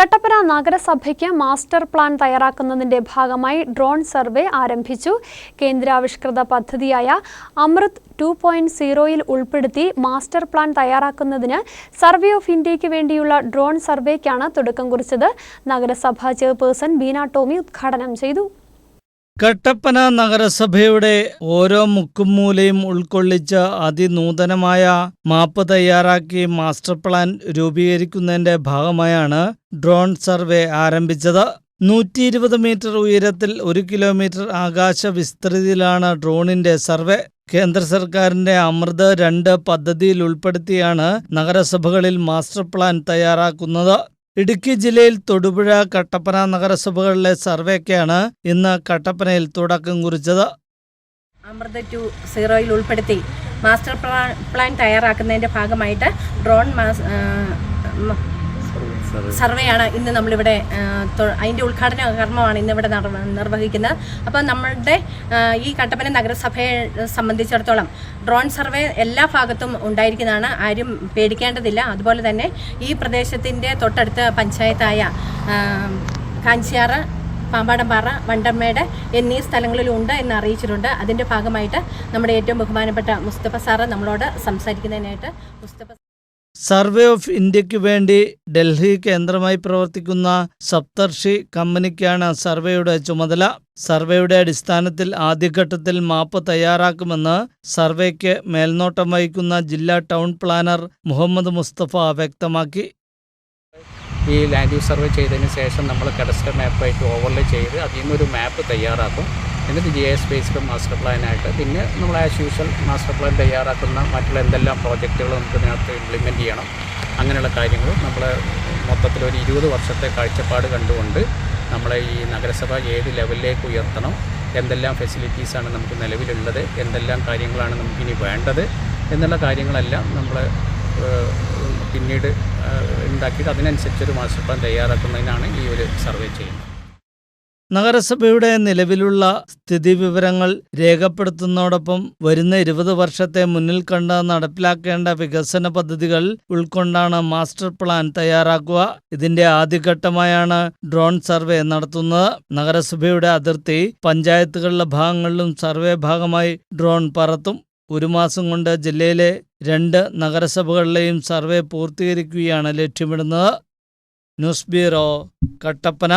കട്ടപ്പന നഗരസഭയ്ക്ക് master plan തയ്യാറാക്കുന്നതിന്റെ ഭാഗമായി drone survey ആരംഭിച്ചു. കേന്ദ്രാവിഷ്കൃത പദ്ധതിയായ അമൃത് ടു പോയിന്റ് സീറോയിൽ ഉൾപ്പെടുത്തി മാസ്റ്റർ പ്ലാൻ തയ്യാറാക്കുന്നതിന് സർവേ ഓഫ് ഇന്ത്യയ്ക്ക് വേണ്ടിയുള്ള ഡ്രോൺ സർവേക്കാണ് തുടക്കം കുറിച്ചത്. നഗരസഭാ ചെയർപേഴ്സൺ ബീന ടോമി ഉദ്ഘാടനം ചെയ്തു. കട്ടപ്പന നഗരസഭയുടെ ഓരോ മുക്കും മൂലയും ഉൾക്കൊള്ളിച്ച അതിനൂതനമായ മാപ്പ് തയ്യാറാക്കി മാസ്റ്റർ പ്ലാൻ രൂപീകരിക്കുന്നതിന്റെ ഭാഗമായാണ് ഡ്രോൺ സർവേ ആരംഭിച്ചത്. നൂറ്റി ഇരുപത് മീറ്റർ ഉയരത്തിൽ ഒരു കിലോമീറ്റർ ആകാശ വിസ്തൃതിയിലാണ് ഡ്രോണിന്റെ സർവേ. കേന്ദ്ര സർക്കാരിന്റെ അമൃത് രണ്ട് പദ്ധതിയിൽ ഉൾപ്പെടുത്തിയാണ് നഗരസഭകളിൽ മാസ്റ്റർ പ്ലാൻ തയ്യാറാക്കുന്നത്. ഇടുക്കി ജില്ലയിൽ തൊടുപുഴ കട്ടപ്പന നഗരസഭകളിലെ സർവേക്കാണ് ഇന്ന് കട്ടപ്പനയിൽ തുടക്കം കുറിച്ചത്. അമൃത ടു സീറോയിൽ ഉൾപ്പെടുത്തി മാസ്റ്റർ പ്ലാൻ തയ്യാറാക്കുന്നതിന്റെ ഭാഗമായിട്ട് ഡ്രോൺ സർവേയാണ് ഇന്ന് നമ്മളിവിടെ അതിന്റെ ഉദ്ഘാടന കർമ്മമാണ് ഇന്നിവിടെ നിർവഹിക്കുന്നത്. അപ്പോൾ നമ്മളുടെ ഈ കട്ടപ്പന നഗരസഭയെ സംബന്ധിച്ചിടത്തോളം ഡ്രോൺ സർവേ എല്ലാ ഭാഗത്തും ഉണ്ടായിരിക്കുന്നതാണ്. ആരും പേടിക്കേണ്ടതില്ല. അതുപോലെ തന്നെ ഈ പ്രദേശത്തിന്റെ തൊട്ടടുത്ത പഞ്ചായത്തായ കാഞ്ചിയാറ് പാമ്പാടംപാറ വണ്ടമ്മേട് എന്നീ സ്ഥലങ്ങളിലും ഉണ്ട് എന്ന് അറിയിച്ചിട്ടുണ്ട്. അതിന്റെ ഭാഗമായിട്ട് നമ്മുടെ ഏറ്റവും ബഹുമാനപ്പെട്ട മുസ്തഫ സാറ് നമ്മളോട് സംസാരിക്കുന്നതിനായിട്ട് മുസ്തഫ സർവേ ഓഫ് ഇന്ത്യയ്ക്ക് വേണ്ടി ഡൽഹി കേന്ദ്രമായി പ്രവർത്തിക്കുന്ന സപ്തർഷി കമ്പനിക്കാണ് സർവേയുടെ ചുമതല. സർവേയുടെ അടിസ്ഥാനത്തിൽ ആദ്യഘട്ടത്തിൽ മാപ്പ് തയ്യാറാക്കുമെന്ന് സർവേക്ക് മേൽനോട്ടം വഹിക്കുന്ന ജില്ലാ ടൗൺ പ്ലാനർ മുഹമ്മദ് മുസ്തഫ വ്യക്തമാക്കി. ഈ ലാൻഡ് യൂസ് സർവേ ചെയ്തതിന് ശേഷം നമ്മൾ കഡസ്റ്റർ മാപ്പായിട്ട് ഓവർലേ ചെയ്ത് അതിൽ നിന്നൊരു മാപ്പ് തയ്യാറാക്കും. എന്നിട്ട് ജി എസ് ബേസ്ഡ് മാസ്റ്റർ പ്ലാനായിട്ട് പിന്നെ നമ്മൾ ആസ് യൂഷ്വൽ മാസ്റ്റർ പ്ലാൻ തയ്യാറാക്കുന്ന മറ്റുള്ള എന്തെല്ലാം പ്രോജക്റ്റുകൾ നമുക്ക് ഇതിനകത്ത് ഇംപ്ലിമെന്റ് ചെയ്യണം. അങ്ങനെയുള്ള കാര്യങ്ങൾ നമ്മൾ മൊത്തത്തിൽ ഒരു ഇരുപത് വർഷത്തെ കാഴ്ചപ്പാട് കണ്ടുകൊണ്ട് നമ്മളെ ഈ നഗരസഭ ഏത് ലെവലിലേക്ക് ഉയർത്തണം എന്തെല്ലാം ഫെസിലിറ്റീസാണ് നമുക്ക് നിലവിലുള്ളത് എന്തെല്ലാം കാര്യങ്ങളാണ് നമുക്കിനി വേണ്ടത് എന്നുള്ള കാര്യങ്ങളെല്ലാം നമ്മൾ പിന്നീട് ഉണ്ടാക്കിയിട്ട് അതിനനുസരിച്ചൊരു മാസ്റ്റർ പ്ലാൻ തയ്യാറാക്കുന്നതിനാണ് ഈ ഒരു സർവേ ചെയ്യുന്നത്. നഗരസഭയുടെ നിലവിലുള്ള സ്ഥിതിവിവരങ്ങൾ രേഖപ്പെടുത്തുന്നതോടൊപ്പം വരുന്ന ഇരുപത് വർഷത്തെ മുന്നിൽ കണ്ട് നടപ്പിലാക്കേണ്ട വികസന പദ്ധതികൾ ഉൾക്കൊണ്ടാണ് മാസ്റ്റർ പ്ലാൻ തയ്യാറാക്കുക. ഇതിന്റെ ആദ്യഘട്ടമായാണ് ഡ്രോൺ സർവേ നടത്തുന്നത്. നഗരസഭയുടെ അതിർത്തി പഞ്ചായത്തുകളിലെ ഭാഗങ്ങളിലും സർവേ ഭാഗമായി ഡ്രോൺ പറത്തും. ഒരു മാസം കൊണ്ട് ജില്ലയിലെ രണ്ട് നഗരസഭകളിലെയും സർവേ പൂർത്തീകരിക്കുകയാണ് ലക്ഷ്യമിടുന്നത്. News bureau Kattappana.